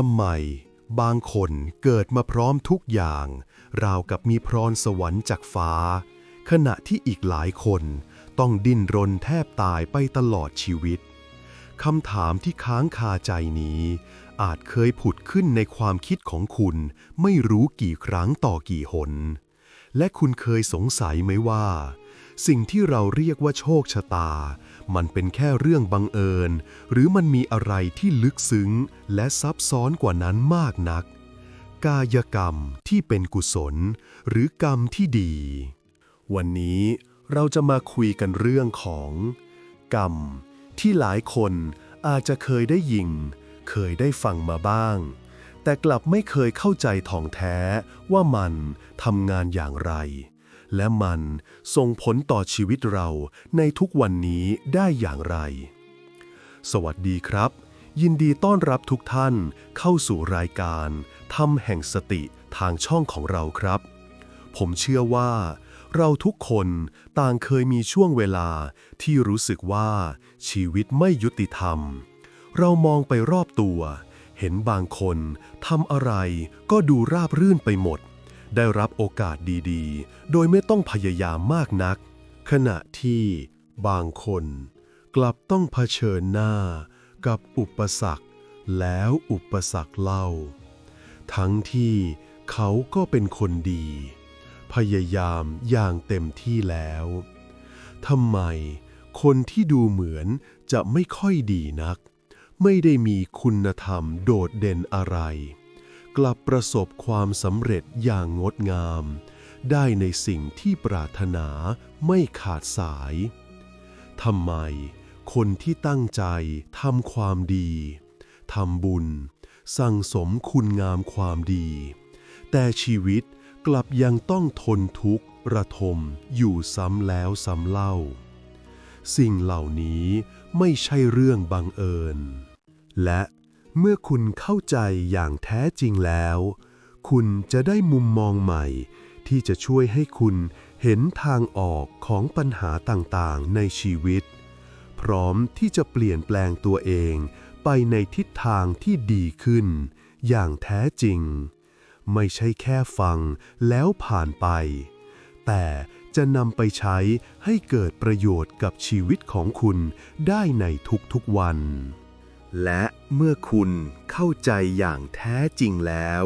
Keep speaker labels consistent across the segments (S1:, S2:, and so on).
S1: ทำไม บางคนเกิดมาพร้อมทุกอย่าง ราวกับมีพรสวรรค์จากฟ้า ขณะที่อีกหลายคนต้องดิ้นรนแทบตายไปตลอดชีวิตคำถามที่ค้างคาใจนี้ อาจเคยผุดขึ้นในความคิดของคุณไม่รู้กี่ครั้งต่อกี่หน และคุณเคยสงสัยไหมว่า สิ่งที่เราเรียกว่าโชคชะตา มันเป็นแค่เรื่องบังเอิญ หรือมันมีอะไรที่ลึกซึ้ง และซับซ้อนกว่านั้นมากนัก กายกรรมที่เป็นกุศล หรือกรรมที่ดี วันนี้เราจะมาคุยกันเรื่องของ กรรม ที่หลายคนอาจจะเคยได้ยิน เคยได้ฟังมาบ้าง แต่กลับไม่เคยเข้าใจท่องแท้ว่ามันทำงานอย่างไร และมันส่งผลต่อชีวิตเราในทุกวันนี้ได้อย่างไร สวัสดีครับ ยินดีต้อนรับทุกท่านเข้าสู่รายการทำแห่งสติทางช่องของเราครับ ผมเชื่อว่า เราทุกคนต่างเคยมีช่วงเวลาที่รู้สึกว่าชีวิตไม่ยุติธรรม เรามองไปรอบตัว เห็นบางคนทำอะไรก็ดูราบรื่นไปหมด ได้รับโอกาสดีๆ โดยไม่ต้องพยายามมากนัก ขณะที่บางคนกลับต้องเผชิญหน้ากับอุปสรรคแล้วอุปสรรคเล่า ทั้งที่เขาก็เป็นคนดี พยายามอย่างเต็มที่แล้วทำไมคนที่ดูเหมือนจะไม่ค่อยดีนัก ไม่ได้มีคุณธรรมโดดเด่นอะไร กลับประสบความสำเร็จอย่างงดงาม ได้ในสิ่งที่ปรารถนาไม่ขาดสายทำไม คนที่ตั้งใจทำความดีทำบุญ สั่งสมคุณงามความดี แต่ชีวิตกลับยังต้องทนทุกข์ระทมอยู่ซ้ำแล้วซ้ำเล่า สิ่งเหล่านี้ไม่ใช่เรื่องบังเอิญ และ เมื่อคุณเข้าใจอย่างแท้จริงแล้ว คุณจะได้มุมมองใหม่ ที่จะช่วยให้คุณเห็นทางออกของปัญหาต่างๆ ในชีวิต พร้อมที่จะเปลี่ยนแปลงตัวเองไปในทิศทางที่ดีขึ้น อย่างแท้จริง ไม่ใช่แค่ฟังแล้วผ่านไป แต่จะนำไปใช้ให้เกิดประโยชน์กับชีวิตของคุณได้ในทุกๆวัน และเมื่อคุณเข้าใจอย่างแท้จริงแล้ว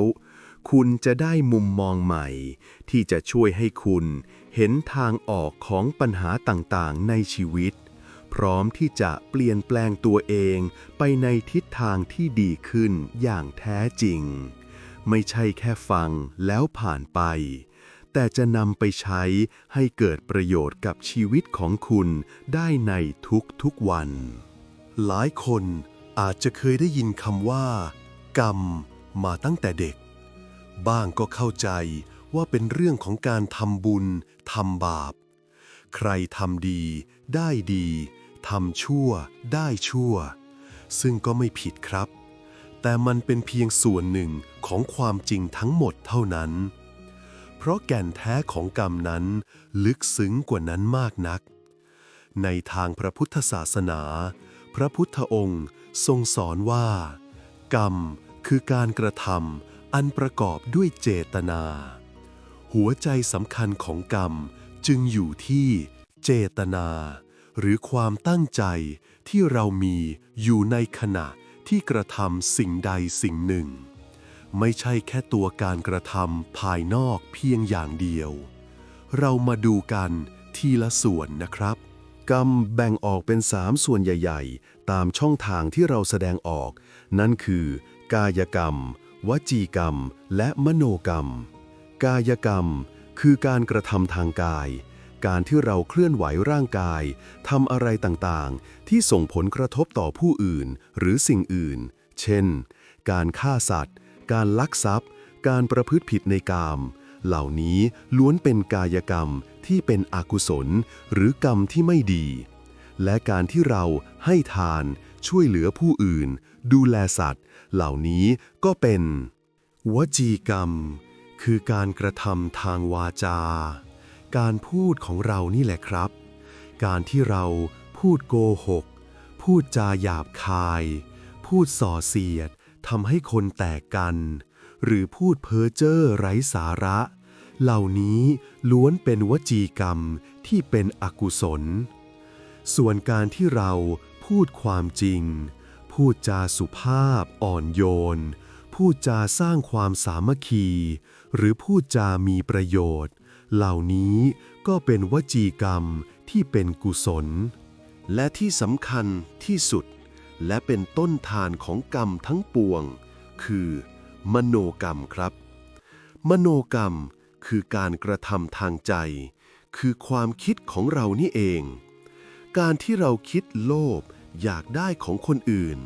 S1: คุณจะได้มุมมองใหม่ ที่จะช่วยให้คุณเห็นทางออกของปัญหาต่างๆ ในชีวิต พร้อมที่จะเปลี่ยนแปลงตัวเองไปในทิศทางที่ดีขึ้นอย่างแท้จริง ไม่ใช่แค่ฟังแล้วผ่านไป แต่จะนำไปใช้ให้เกิดประโยชน์กับชีวิตของคุณได้ในทุกๆวัน หลายคน อาจจะเคยได้ยินคำว่า กรรมมาตั้งแต่เด็ก บ้างก็เข้าใจว่าเป็นเรื่องของการทำบุญทำบาป ใครทำดี ได้ดีทำชั่ว ได้ชั่ว ซึ่งก็ไม่ผิดครับ แต่มันเป็นเพียงส่วนหนึ่งของความจริงทั้งหมดเท่านั้น เพราะแก่นแท้ของกรรมนั้นลึกซึ้งกว่านั้นมากนัก ในทางพระพุทธศาสนา พระพุทธองค์ ทรงสอนว่า กรรมคือการกระทำอันประกอบด้วยเจตนา หัวใจสำคัญของกรรมจึงอยู่ที่เจตนา หรือความตั้งใจที่เรามีอยู่ในขณะที่กระทำสิ่งใดสิ่งหนึ่ง ไม่ใช่แค่ตัวการกระทำภายนอกเพียงอย่างเดียว เรามาดูกันทีละส่วนนะครับ กรรมแบ่งออกเป็นสามส่วนใหญ่ ๆ ตามช่องทางที่เราแสดงออก นั่นคือ กายกรรม วจีกรรม และมโนกรรม กายกรรม คือการกระทำทางกาย การที่เราเคลื่อนไหวร่างกายทำอะไรต่างๆ ที่ส่งผลกระทบต่อผู้อื่น หรือสิ่งอื่น เช่น การฆ่าสัตว์ การลักทรัพย์ การประพฤติผิดในกาม เหล่านี้ล้วนเป็นกายกรรมที่เป็นอกุศลหรือกรรมที่ไม่ดี และการที่เราให้ทาน ช่วยเหลือผู้อื่น ดูแลสัตว์ เหล่านี้ก็เป็น วจีกรรม คือการกระทำทางวาจา การพูดของเรานี่แหละครับ การที่เราพูดโกหก พูดจาหยาบคาย พูดส่อเสียดทำให้คนแตกกัน หรือพูดเพ้อเจ้อไร้สาระ เหล่านี้ล้วนเป็นวจีกรรมที่เป็นอกุศล ส่วนการที่เราพูดความจริง พูดจาสุภาพอ่อนโยน พูดจาสร้างความสามัคคี หรือพูดจามีประโยชน์ เหล่านี้ก็เป็นวจีกรรมที่เป็นกุศล และที่สำคัญที่สุด และเป็นต้นทานของกรรมทั้งปวง คือ มโนกรรมครับ มโนกรรมคือการกระทำทางใจ คือความคิดของเรานี่เอง การที่เราคิดโลภอยากได้ของคนอื่น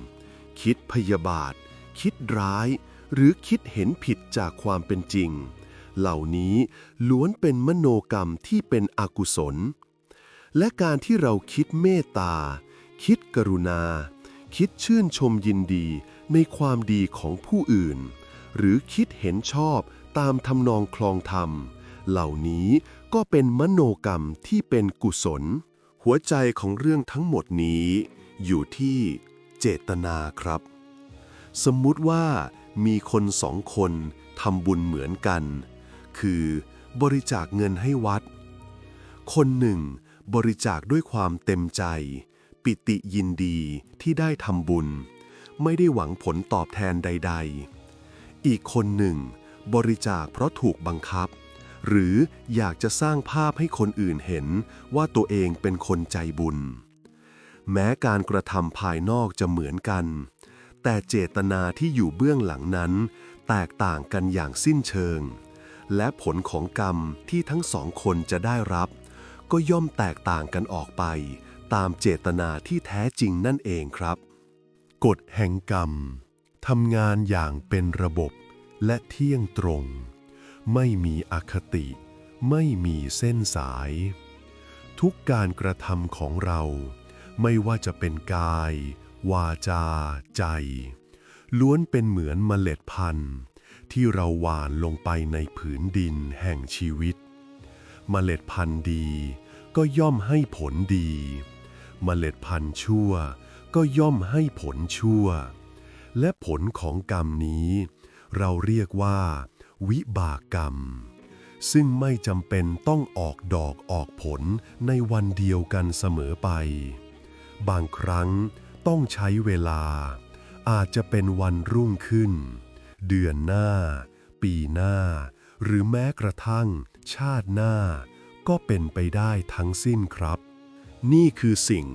S1: คิดพยาบาท คิดร้าย หรือคิดเห็นผิดจากความเป็นจริง เหล่านี้ล้วนเป็นมโนกรรมที่เป็นอกุศล และการที่เราคิดเมตตา คิดกรุณา คิดชื่นชมยินดีในความดีของผู้อื่น หรือคิดเห็นชอบตามทำนองคลองธรรม เหล่านี้ก็เป็นมโนกรรมที่เป็นกุศล หัวใจของเรื่องทั้งหมดนี้ อยู่ที่เจตนาครับ สมมุติว่ามีคนสองคนทำบุญเหมือนกัน คือบริจาคเงินให้วัด คนหนึ่งบริจาคด้วยความเต็มใจ ปิติยินดีที่ได้ทำบุญ ไม่ได้หวังผลตอบแทนใด ๆ อีกคนหนึ่ง บริจาคเพราะถูกบังคับ หรืออยากจะสร้างภาพให้คนอื่นเห็นว่าตัวเองเป็นคนใจบุญ แม้การกระทำภายนอกจะเหมือนกัน แต่เจตนาที่อยู่เบื้องหลังนั้น แตกต่างกันอย่างสิ้นเชิง และผลของกรรมที่ทั้งสองคนจะได้รับ ก็ย่อมแตกต่างกันออกไป ตามเจตนาที่แท้จริงนั่นเองครับ กฎแห่งกรรม ทำงานอย่างเป็นระบบและเที่ยงตรง ไม่มีอคติ ไม่มีเส้นสาย ทุกการกระทำของเรา ไม่ว่าจะเป็นกาย วาจา ใจ ล้วนเป็นเหมือนเมล็ดพันธุ์ ที่เราหว่านลงไปในผืนดินแห่งชีวิต เมล็ดพันธุ์ดีก็ย่อมให้ผลดี เมล็ดพันธุ์ชั่วก็ย่อมให้ผลชั่ว และผลของกรรมนี้ เราเรียกว่า วิบากกรรม ซึ่งไม่จำเป็นต้องออกดอกออกผลในวันเดียวกันเสมอไป บางครั้งต้องใช้เวลา อาจจะเป็นวันรุ่งขึ้น เดือนหน้า ปีหน้า หรือแม้กระทั่ง ชาติหน้า ก็เป็นไปได้ทั้งสิ้นครับ นี่คือสิ่ง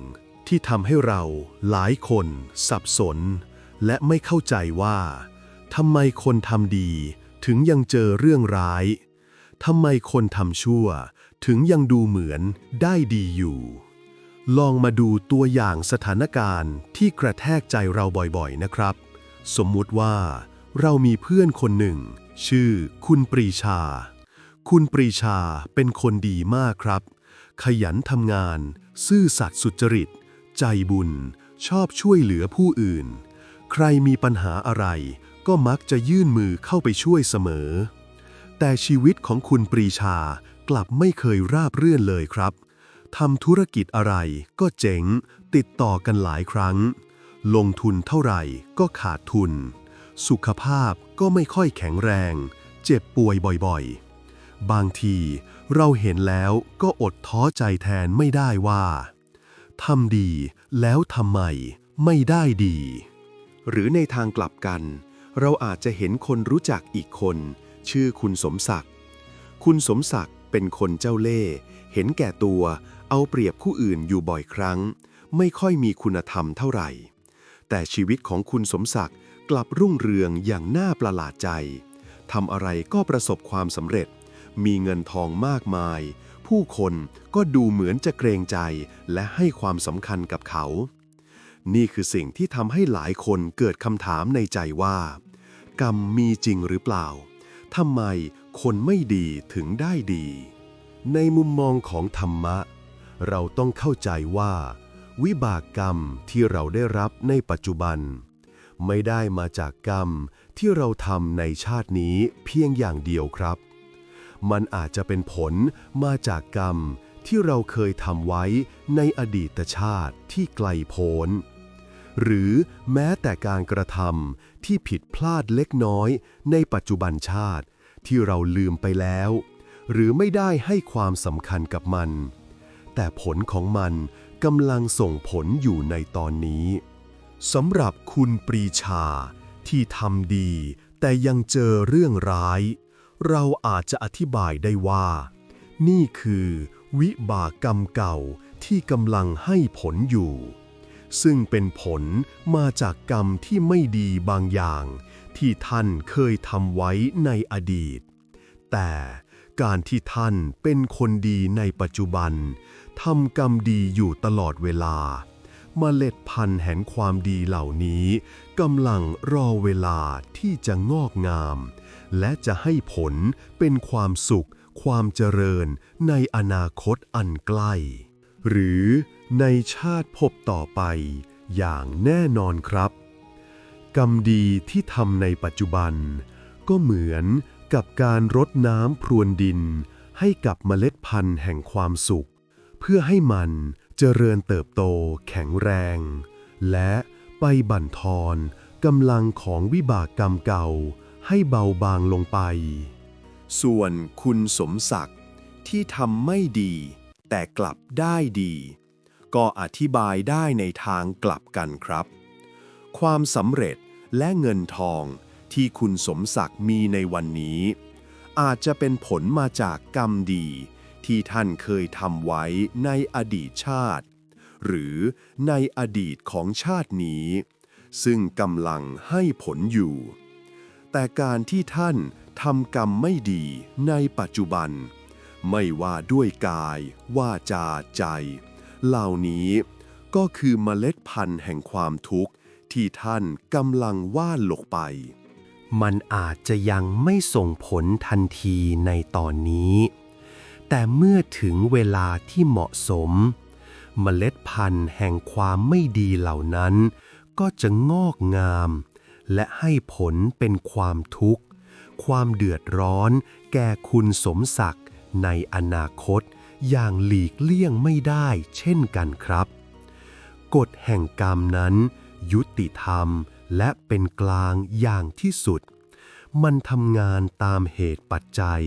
S1: ที่ทำให้เราหลายคนสับสน และไม่เข้าใจว่าทำไมคนทำดี ถึงยังเจอเรื่องร้ายทำไมคนทำชั่ว ถึงยังดูเหมือนได้ดีอยู่ ลองมาดูตัวอย่างสถานการณ์ที่กระแทกใจเราบ่อยๆนะครับ สมมุติว่า เรามีเพื่อนคนหนึ่ง ชื่อคุณปรีชา คุณปรีชาเป็นคนดีมากครับ ขยันทำงาน ซื่อสัตย์สุจริต ใจบุญ ชอบช่วยเหลือผู้อื่น ใครมีปัญหาอะไร ก็มักจะยื่นมือเข้าไปช่วยเสมอ แต่ชีวิตของคุณปรีชากลับไม่เคยราบเรื่อนเลยครับทำธุรกิจอะไรก็เจ๋ง ติดต่อกันหลายครั้ง ลงทุนเท่าไหร่ก็ขาดทุน สุขภาพก็ไม่ค่อยแข็งแรง เจ็บป่วยบ่อยๆ บางทีเราเห็นแล้วก็อดท้อใจแทนไม่ได้ว่าทำดีแล้วทำไมไม่ได้ดี หรือในทางกลับกัน เราอาจจะเห็นคนรู้จักอีกคน ชื่อคุณสมศักดิ์ คุณสมศักดิ์เป็นคนเจ้าเล่ห์เห็นแก่ตัว เอาเปรียบผู้อื่นอยู่บ่อยครั้ง ไม่ค่อยมีคุณธรรมเท่าไหร่ แต่ชีวิตของคุณสมศักดิ์กลับรุ่งเรืองอย่างน่าประหลาดใจทำอะไรก็ประสบความสำเร็จ มีเงินทองมากมาย ผู้คนก็ดูเหมือนจะเกรงใจและให้ความสำคัญกับเขา นี่คือสิ่งที่ทำให้หลายคนเกิดคำถามในใจว่า กรรมมีจริงหรือเปล่าทำไมคนไม่ดีถึงได้ดี ในมุมมองของธรรมะ เราต้องเข้าใจว่า วิบากกรรมที่เราได้รับในปัจจุบัน ไม่ได้มาจากกรรมที่เราทำในชาตินี้เพียงอย่างเดียวครับ มันอาจจะเป็นผลมาจากกรรมที่เราเคยทำไว้ในอดีตชาติที่ไกลโพ้น หรือแม้แต่การกระทำที่ผิดพลาดเล็กน้อยในปัจจุบันชาติ ที่เราลืมไปแล้ว หรือไม่ได้ให้ความสำคัญกับมัน แต่ผลของมันกำลังส่งผลอยู่ในตอนนี้สำหรับคุณปรีชาที่ทำดี แต่ยังเจอเรื่องร้าย เราอาจจะอธิบายได้ว่า นี่คือวิบากกรรมเก่าที่กำลังให้ผลอยู่ ซึ่งเป็นผลมาจากกรรมที่ไม่ดีบางอย่าง ที่ท่านเคยทำไว้ในอดีต แต่การที่ท่านเป็นคนดีในปัจจุบันทำกรรมดีอยู่ตลอดเวลาเมล็ดพันธุ์แห่งความดีเหล่านี้กำลังรอเวลาที่จะงอกงาม และจะให้ผลเป็นความสุข ความเจริญในอนาคตอันใกล้ หรือ ในชาติภพต่อไปอย่างแน่นอนครับ กรรมดีที่ทำในปัจจุบัน ก็เหมือนกับการรดน้ำพรวนดิน ให้กับเมล็ดพันธุ์แห่งความสุข เพื่อให้มันเจริญเติบโตแข็งแรง และไปบั่นทอนกำลังของวิบากกรรมเก่าให้เบาบางลงไป ส่วนคุณสมศักดิ์ที่ทำไม่ดี แต่กลับได้ดี ก็อธิบายได้ในทางกลับกันครับ ความสำเร็จและเงินทองที่คุณสมศักดิ์มีในวันนี้ อาจจะเป็นผลมาจากกรรมดี ที่ท่านเคยทำไว้ในอดีตชาติ หรือในอดีตของชาตินี้ ซึ่งกำลังให้ผลอยู่ แต่การที่ท่านทำกรรมไม่ดีในปัจจุบัน ไม่ว่าด้วยกาย ว่าจาใจ เหล่านี้ก็คือเมล็ดพันธุ์แห่งความทุกข์ที่ท่านกำลังว่านลงไป
S2: มันอาจจะยังไม่ส่งผลทันทีในตอนนี้ แต่เมื่อถึงเวลาที่เหมาะสม เมล็ดพันธุ์แห่งความไม่ดีเหล่านั้น ก็จะงอกงาม และให้ผลเป็นความทุกข์ ความเดือดร้อน แก่คุณสมศักดิ์ในอนาคต อย่างหลีกเลี่ยงไม่ได้เช่นกันครับ กฎแห่งกรรมนั้น ยุติธรรมและเป็นกลางอย่างที่สุด มันทำงานตามเหตุปัจจัย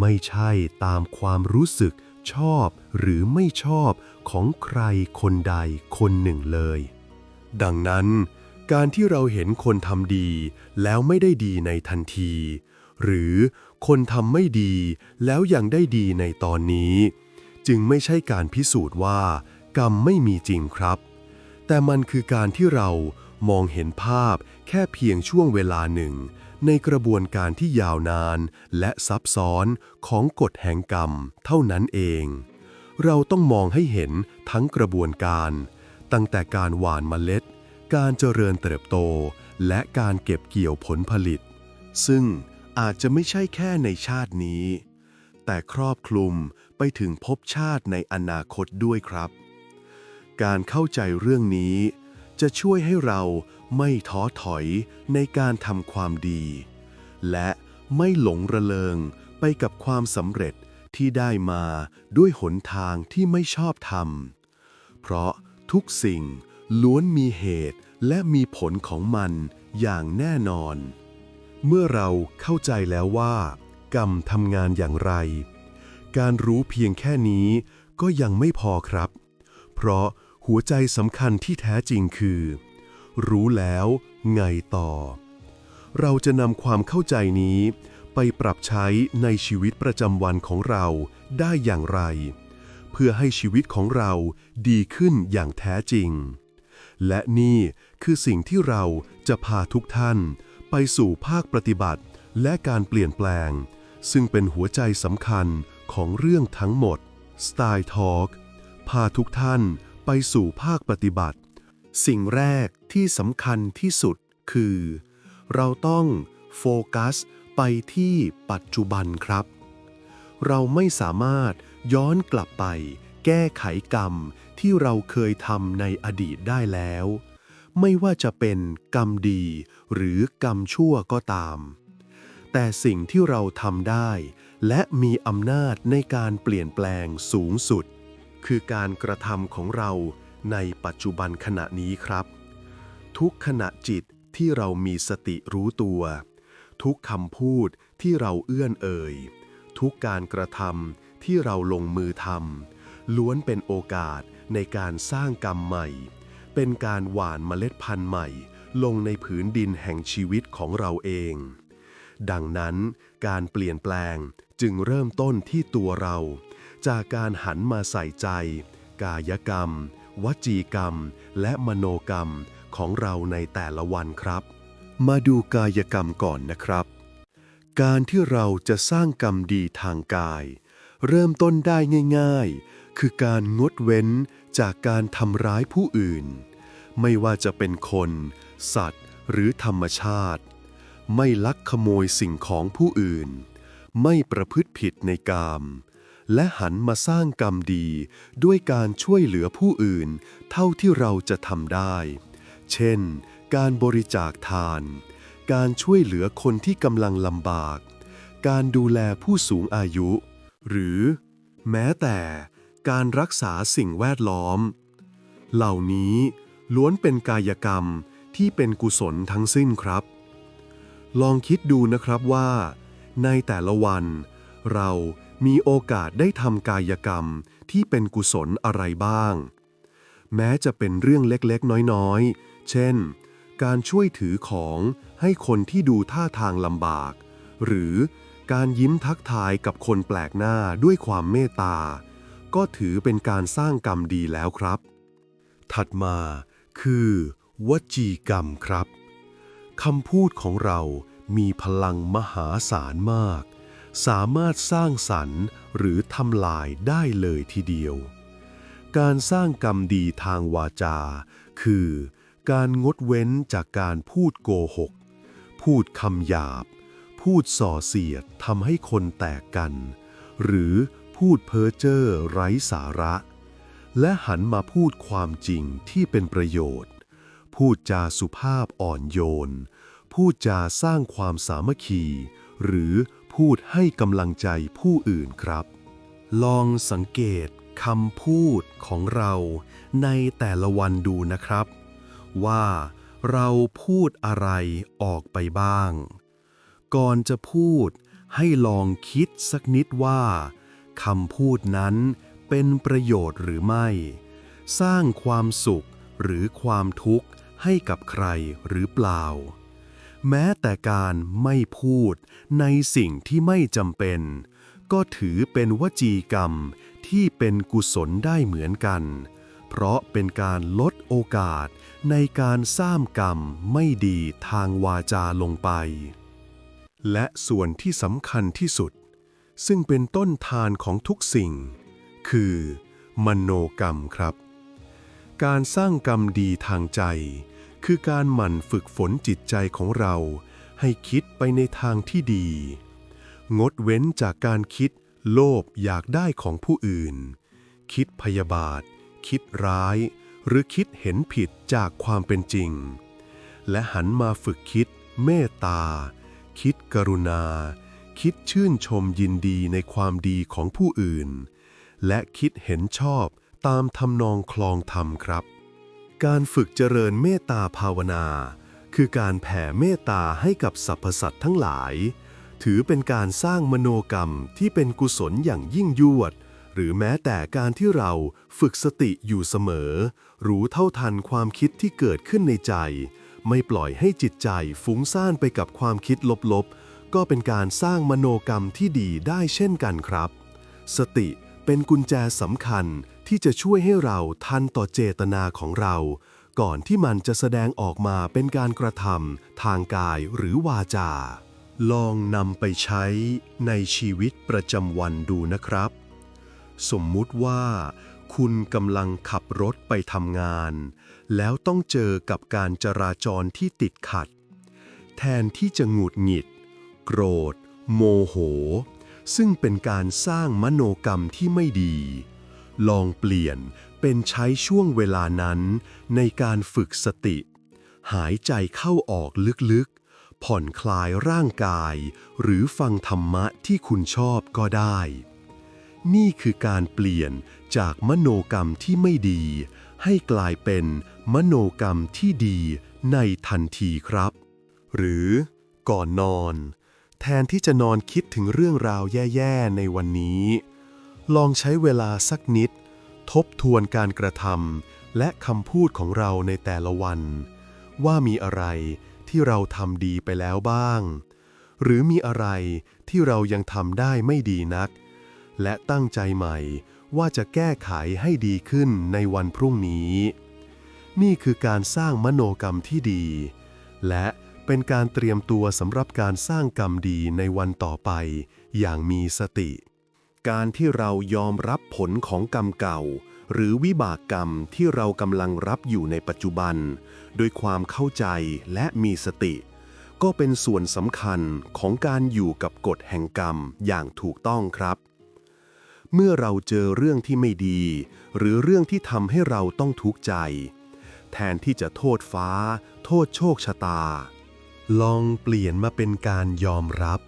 S2: ไม่ใช่ตามความรู้สึกชอบหรือไม่ชอบของใครคนใดคนหนึ่งเลย
S1: ดังนั้น การที่เราเห็นคนทำดีแล้วไม่ได้ดีในทันที หรือคนทำไม่ดีแล้วยังได้ดีในตอนนี้ จึงไม่ใช่การพิสูจน์ว่า กรรมไม่มีจริงครับ แต่มันคือการที่เรามองเห็นภาพแค่เพียงช่วงเวลาหนึ่ง ในกระบวนการที่ยาวนาน และซับซ้อนของกฎแห่งกรรมเท่านั้นเอง เราต้องมองให้เห็นทั้งกระบวนการ ตั้งแต่การหว่านเมล็ด การเจริญเติบโต และการเก็บเกี่ยวผลผลิต ซึ่งอาจจะไม่ใช่แค่ในชาตินี้ แต่ครอบคลุม ไปถึงภพชาติในอนาคตด้วยครับ การเข้าใจเรื่องนี้ จะช่วยให้เราไม่ท้อถอยในการทำความดี และไม่หลงระเริงไปกับความสำเร็จที่ได้มาด้วยหนทางที่ไม่ชอบธรรม เพราะทุกสิ่งล้วนมีเหตุและมีผลของมันอย่างแน่นอน เมื่อเราเข้าใจแล้วว่า กรรมทำงานอย่างไร การรู้เพียงแค่นี้ก็ยังไม่พอครับ เพราะหัวใจสำคัญที่แท้จริงคือ รู้แล้วไงต่อ เราจะนำความเข้าใจนี้ ไปปรับใช้ในชีวิตประจำวันของเราได้อย่างไร เพื่อให้ชีวิตของเราดีขึ้นอย่างแท้จริง และนี่คือสิ่งที่เราจะพาทุกท่าน ไปสู่ภาคปฏิบัติและการเปลี่ยนแปลง ซึ่งเป็นหัวใจสำคัญของเรื่องทั้งหมด Style Talk พาทุกท่านไปสู่ภาคปฏิบัติ สิ่งแรกที่สำคัญที่สุดคือ เราต้องโฟกัสไปที่ปัจจุบันครับ เราไม่สามารถย้อนกลับไป แก้ไขกรรมที่เราเคยทำในอดีตได้แล้ว ไม่ว่าจะเป็นกรรมดีหรือกรรมชั่วก็ตาม แต่สิ่งที่เราทำได้ และมีอำนาจในการเปลี่ยนแปลงสูงสุด คือการกระทำของเราในปัจจุบันขณะนี้ครับ ทุกขณะจิตที่เรามีสติรู้ตัว ทุกคำพูดที่เราเอื้อนเอ่ย ทุกการกระทำที่เราลงมือทำล้วนเป็นโอกาสในการสร้างกรรมใหม่ เป็นการหว่านเมล็ดพันธุ์ใหม่ ลงในผืนดินแห่งชีวิตของเราเอง ดังนั้นการเปลี่ยนแปลงจึงเริ่มต้นที่ตัวเรา จากการหันมาใส่ใจ กายกรรม วจีกรรม และมโนกรรมของเราในแต่ละวันครับ มาดูกายกรรมก่อนนะครับ การที่เราจะสร้างกรรมดีทางกาย เริ่มต้นได้ง่าย ๆ คือการงดเว้นจากการทำร้ายผู้อื่น ไม่ว่าจะเป็นคน สัตว์ หรือธรรมชาติ ไม่ลักขโมยสิ่งของผู้อื่น ไม่ประพฤติผิดในกาม และหันมาสร้างกรรมดีด้วยการช่วยเหลือผู้อื่น เท่าที่เราจะทำได้ เช่น การบริจาคทาน การช่วยเหลือคนที่กำลังลำบาก การดูแลผู้สูงอายุ หรือ แม้แต่การรักษาสิ่งแวดล้อม เหล่านี้ล้วนเป็นกายกรรมที่เป็นกุศลทั้งสิ้นครับ ลองคิดดูนะครับว่า ในแต่ละวัน เรามีโอกาสได้ทำกายกรรมที่เป็นกุศลอะไรบ้าง แม้จะเป็นเรื่องเล็กๆ น้อยๆ เช่น การช่วยถือของให้คนที่ดูท่าทางลำบาก หรือการยิ้มทักทายกับคนแปลกหน้าด้วยความเมตตา ก็ถือเป็นการสร้างกรรมดีแล้วครับ ถัดมาคือ วจีกรรมครับ คำพูดของเรามีพลังมหาศาลมาก สามารถสร้างสรรค์หรือทำลายได้เลยทีเดียว การสร้างกรรมดีทางวาจา คือ การงดเว้นจากการพูดโกหก พูดคำหยาบ พูดส่อเสียดทำให้คนแตกกัน หรือพูดเพ้อเจ้อไร้สาระ และหันมาพูดความจริงที่เป็นประโยชน์ พูดจาสุภาพอ่อนโยน พูดจาสร้างความสามัคคี หรือพูดให้กำลังใจผู้อื่นครับ ลองสังเกตคำพูดของเราในแต่ละวันดูนะครับ ว่าเราพูดอะไรออกไปบ้าง ก่อนจะพูดให้ลองคิดสักนิดว่าคำพูดนั้นเป็นประโยชน์หรือไม่ สร้างความสุขหรือความทุกข์ ให้กับใครหรือเปล่า แม้แต่การไม่พูดในสิ่งที่ไม่จำเป็น ก็ถือเป็นวจีกรรมที่เป็นกุศลได้เหมือนกัน เพราะเป็นการลดโอกาสในการสร้างกรรมไม่ดีทางวาจาลงไป และส่วนที่สำคัญที่สุด ซึ่งเป็นต้นทานของทุกสิ่ง คือ มโนกรรมครับ การสร้างกรรมดีทางใจ คือการหมั่นฝึกฝนจิตใจของเราให้คิดไปในทางที่ดี งดเว้นจากการคิดโลภอยากได้ของผู้อื่น คิดพยาบาท คิดร้าย หรือคิดเห็นผิดจากความเป็นจริง และหันมาฝึกคิดเมตตา คิดกรุณา คิดชื่นชมยินดีในความดีของผู้อื่น และคิดเห็นชอบตามทำนองคลองธรรมครับ การฝึกเจริญเมตตาภาวนา คือการแผ่เมตตาให้กับสรรพสัตว์ทั้งหลาย ถือเป็นการสร้างมโนกรรมที่เป็นกุศลอย่างยิ่งยวด หรือแม้แต่การที่เราฝึกสติอยู่เสมอ รู้เท่าทันความคิดที่เกิดขึ้นในใจ ไม่ปล่อยให้จิตใจฟุ้งซ่านไปกับความคิดลบๆ ก็เป็นการสร้างมโนกรรมที่ดีได้เช่นกันครับ สติเป็นกุญแจสำคัญ ที่จะช่วยให้เราทันต่อเจตนาของเรา ก่อนที่มันจะแสดงออกมาเป็นการกระทำทางกายหรือวาจา ลองนำไปใช้ในชีวิตประจำวันดูนะครับ สมมุติว่า คุณกำลังขับรถไปทำงาน แล้วต้องเจอกับการจราจรที่ติดขัด แทนที่จะหงุดหงิด โกรธ โมโห ซึ่งเป็นการสร้างมโนกรรมที่ไม่ดี ลองเปลี่ยนเป็นใช้ช่วงเวลานั้น ในการฝึกสติ หายใจเข้าออกลึกๆ ผ่อนคลายร่างกาย หรือฟังธรรมะที่คุณชอบก็ได้ นี่คือการเปลี่ยนจากมโนกรรมที่ไม่ดี ให้กลายเป็นมโนกรรมที่ดีในทันทีครับ หรือก่อนนอน แทนที่จะนอนคิดถึงเรื่องราวแย่ ๆ ในวันนี้ ลองใช้เวลาสักนิด ทบทวนการกระทำและคำพูดของเราในแต่ละวัน ว่ามีอะไรที่เราทำดีไปแล้วบ้าง หรือมีอะไรที่เรายังทำได้ไม่ดีนัก และตั้งใจใหม่ว่าจะแก้ไขให้ดีขึ้นในวันพรุ่งนี้ นี่คือการสร้างมโนกรรมที่ดี และเป็นการเตรียมตัวสำหรับการสร้างกรรมดีในวันต่อไปอย่างมีสติ การที่เรายอมรับผลของกรรมเก่า หรือวิบากกรรมที่เรากำลังรับอยู่ในปัจจุบัน โดยความเข้าใจและมีสติ ก็เป็นส่วนสำคัญของการอยู่กับกฎแห่งกรรมอย่างถูกต้องครับ เมื่อเราเจอเรื่องที่ไม่ดี หรือเรื่องที่ทำให้เราต้องทุกข์ใจ แทนที่จะโทษฟ้า โทษโชคชะตา ลองเปลี่ยนมาเป็นการยอมรับ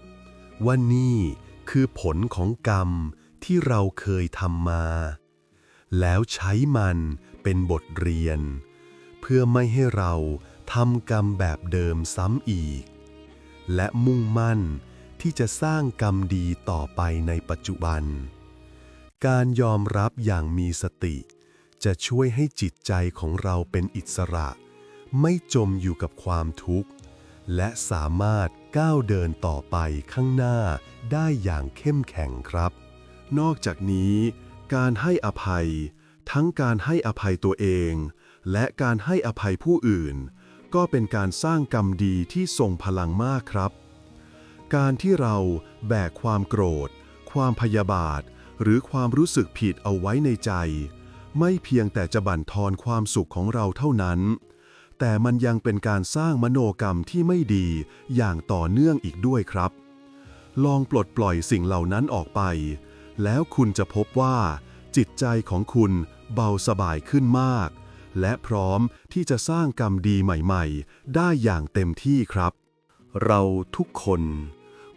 S1: ว่านี่ คือผลของกรรมที่เราเคยทำมา แล้วใช้มันเป็นบทเรียน เพื่อไม่ให้เราทำกรรมแบบเดิมซ้ำอีก และมุ่งมั่นที่จะสร้างกรรมดีต่อไปในปัจจุบัน การยอมรับอย่างมีสติ จะช่วยให้จิตใจของเราเป็นอิสระ ไม่จมอยู่กับความทุกข์ และสามารถ ก้าวเดินต่อไปข้างหน้าได้อย่างเข้มแข็งครับ นอกจากนี้ การให้อภัย ทั้งการให้อภัยตัวเอง และการให้อภัยผู้อื่น ก็เป็นการสร้างกรรมดีที่ทรงพลังมากครับ การที่เราแบกความโกรธ ความพยาบาท หรือความรู้สึกผิดเอาไว้ในใจ ไม่เพียงแต่จะบั่นทอนความสุขของเราเท่านั้น แต่มันยังเป็นการสร้างมโนกรรมที่ไม่ดีอย่างต่อเนื่องอีกด้วยครับ ลองปลดปล่อยสิ่งเหล่านั้นออกไป แล้วคุณจะพบว่า จิตใจของคุณเบาสบายขึ้นมาก และพร้อมที่จะสร้างกรรมดีใหม่ๆ ได้อย่างเต็มที่ครับ เราทุกคน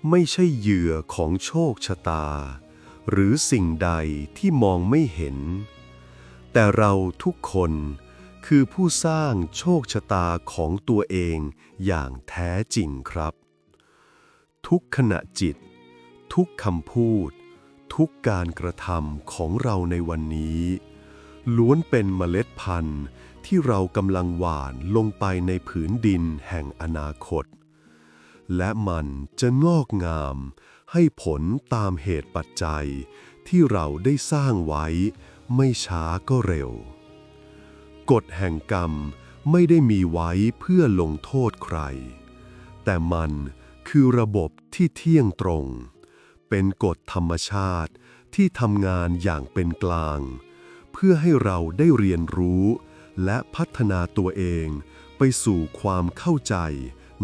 S1: ไม่ใช่เหยื่อของโชคชะตา หรือสิ่งใดที่มองไม่เห็น แต่เราทุกคน คือผู้สร้างโชคชะตาของตัวเองอย่างแท้จริงครับ ทุกขณะจิต ทุกคำพูด ทุกการกระทำของเราในวันนี้ ล้วนเป็นเมล็ดพันธุ์ที่เรากำลังหว่านลงไปในผืนดินแห่งอนาคต และมันจะงอกงามให้ผลตามเหตุปัจจัยที่เราได้สร้างไว้ไม่ช้าก็เร็ว กฎแห่งกรรมไม่ได้มีไว้เพื่อลงโทษใคร แต่มันคือระบบที่เที่ยงตรง เป็นกฎธรรมชาติที่ทำงานอย่างเป็นกลาง เพื่อให้เราได้เรียนรู้ และพัฒนาตัวเองไปสู่ความเข้าใจ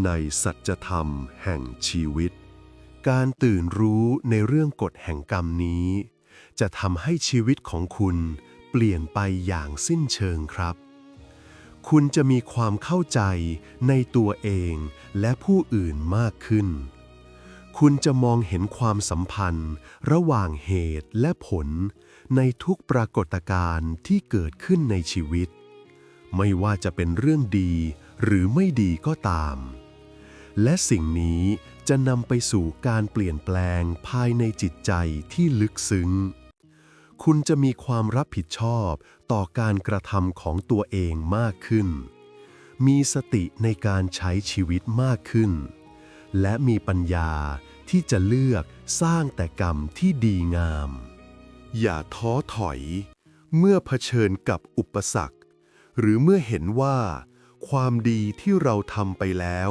S1: ในสัจธรรมแห่งชีวิต การตื่นรู้ในเรื่องกฎแห่งกรรมนี้ จะทำให้ชีวิตของคุณ ปลี่ยนไปอย่างสิ้นเชิงครับ คุณจะมีความเข้าใจในตัวเองและผู้อื่นมากขึ้น คุณจะมองเห็นความสัมพันธ์ ระหว่างเหตุและผล ในทุกปรากฏการณ์ที่เกิดขึ้นในชีวิต ไม่ว่าจะเป็นเรื่องดีหรือไม่ดีก็ตาม และสิ่งนี้จะนำไปสู่การเปลี่ยนแปลงภายในจิตใจที่ลึกซึ้ง คุณจะมีความรับผิดชอบต่อการกระทำของตัวเองมากขึ้น มีสติในการใช้ชีวิตมากขึ้น และมีปัญญาที่จะเลือกสร้างแต่กรรมที่ดีงาม อย่าท้อถอย เมื่อเผชิญกับอุปสรรค หรือเมื่อเห็นว่า ความดีที่เราทำไปแล้ว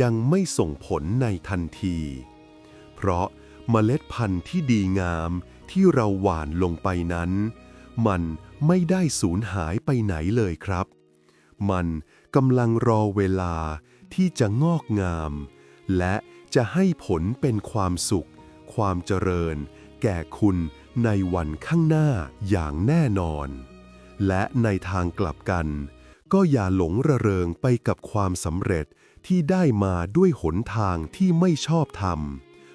S1: ยังไม่ส่งผลในทันที เพราะเมล็ดพันธุ์ที่ดีงาม ที่เราหว่านลงไปนั้น มันไม่ได้สูญหายไปไหนเลยครับ มันกำลังรอเวลาที่จะงอกงาม และจะให้ผลเป็นความสุข ความเจริญ แก่คุณในวันข้างหน้าอย่างแน่นอน และในทางกลับกัน ก็อย่าหลงระเริงไปกับความสำเร็จที่ได้มาด้วยหนทางที่ไม่ชอบธรรม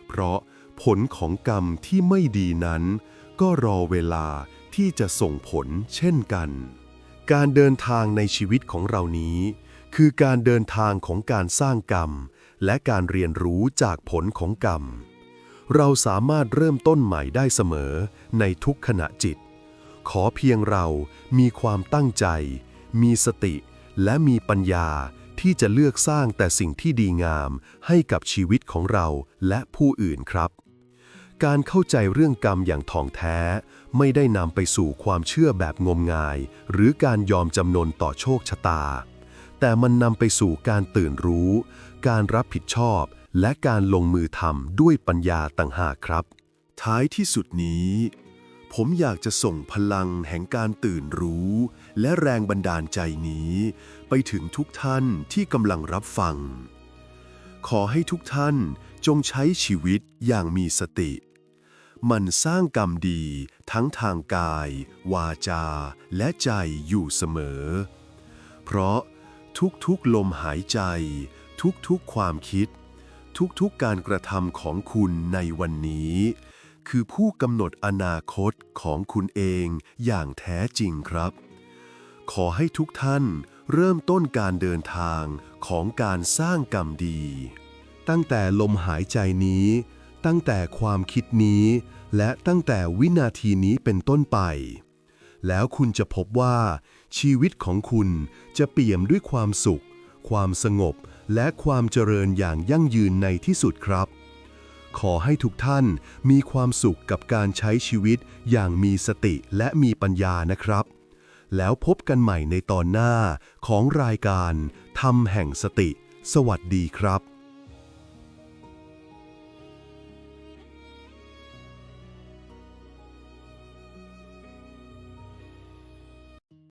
S1: เพราะ ผลของกรรมที่ไม่ดีนั้น ก็รอเวลาที่จะส่งผลเช่นกัน การเดินทางในชีวิตของเรานี้ คือการเดินทางของการสร้างกรรม และการเรียนรู้จากผลของกรรม เราสามารถเริ่มต้นใหม่ได้เสมอในทุกขณะจิต ขอเพียงเรามีความตั้งใจ มีสติ และมีปัญญาที่จะเลือกสร้างแต่สิ่งที่ดีงามให้กับชีวิตของเราและผู้อื่นครับ การเข้าใจเรื่องกรรมอย่างถ่องแท้ ไม่ได้นำไปสู่ความเชื่อแบบงมงาย หรือการยอมจำนนต่อโชคชะตา แต่มันนำไปสู่การตื่นรู้ การรับผิดชอบ และการลงมือทำด้วยปัญญาต่างหากครับ ท้ายที่สุดนี้ ผมอยากจะส่งพลังแห่งการตื่นรู้ และแรงบันดาลใจนี้ ไปถึงทุกท่านที่กำลังรับฟังขอให้ทุกท่านจงใช้ชีวิตอย่างมีสติ มันสร้างกรรมดี ทั้งทางกาย วาจา และใจอยู่เสมอ เพราะทุกๆลมหายใจ ทุกๆความคิด ทุกๆการกระทำของคุณในวันนี้ คือผู้กำหนดอนาคตของคุณเองอย่างแท้จริงครับ ขอให้ทุกท่านเริ่มต้นการเดินทางของการสร้างกรรมดี ตั้งแต่ลมหายใจนี้ ตั้งแต่ความคิดนี้ และตั้งแต่วินาทีนี้เป็นต้นไป แล้วคุณจะพบว่า ชีวิตของคุณจะเปี่ยมด้วยความสุข ความสงบ และความเจริญอย่างยั่งยืนในที่สุดครับ ขอให้ทุกท่านมีความสุขกับการใช้ชีวิตอย่างมีสติและมีปัญญานะครับ แล้วพบกันใหม่ในตอนหน้าของรายการธรรมแห่งสติ สวัสดีครับ